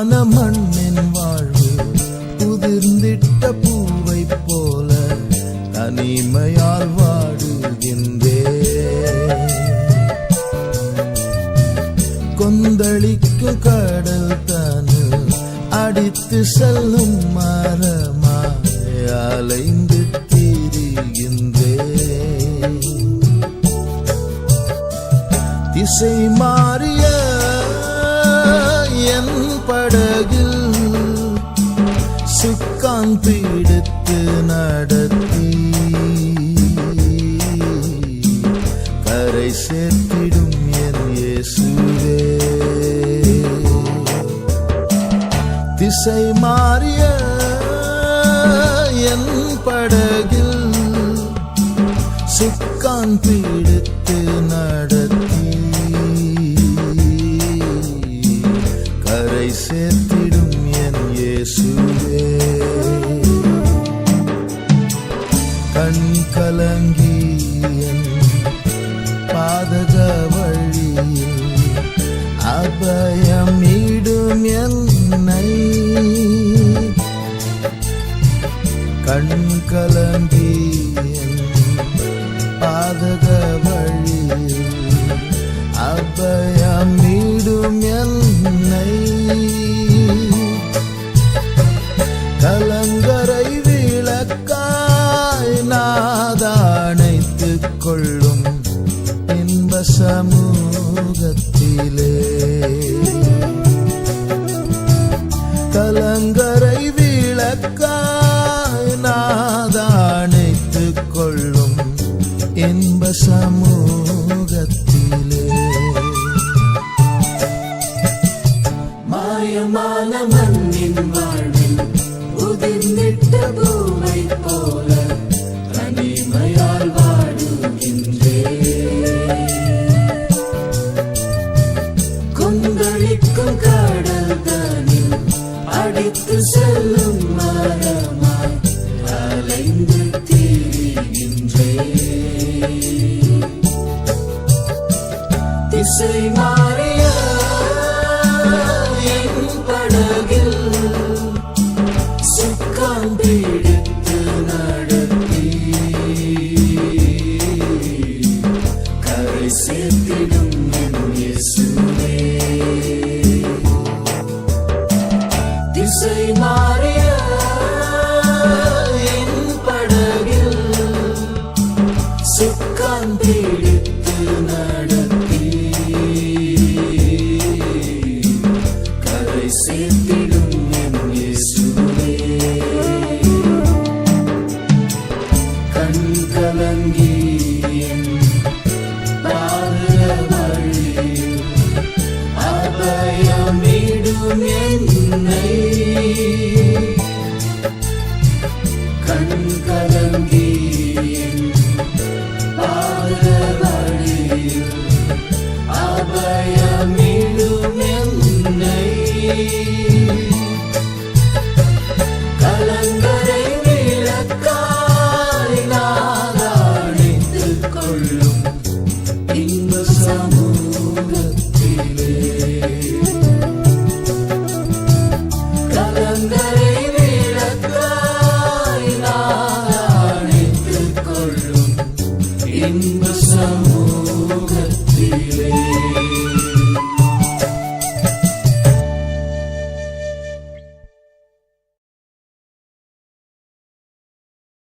மண்ணின் வாழ்வு உதிர்ந்திட்ட பூவை போல தனிமையால் வாடுகின்றே கொந்தளிக்கு கடல் தனு அடித்து செல்லும் மரமாய் அலைந்து திரிகின்றே திசை மாறி என் படகில் சுக்கான் பீடித்து நடத்தி கரை சேர்த்திடும் என் இயேசுவே. திசை மாறிய என் படகில் சுக்கான் பீடித்து நடத்தி கரை சேர்த்திடும் என் இயேசுவே. கண் கலங்கி பாதக வழியில் அபயம் சமூகத்திலே. கலங்க காத்து செல்லும் மரமாய் அலைந்து திரிகின்றே. திசை மாற இசை மாறிய என் படகில் சுக்கான்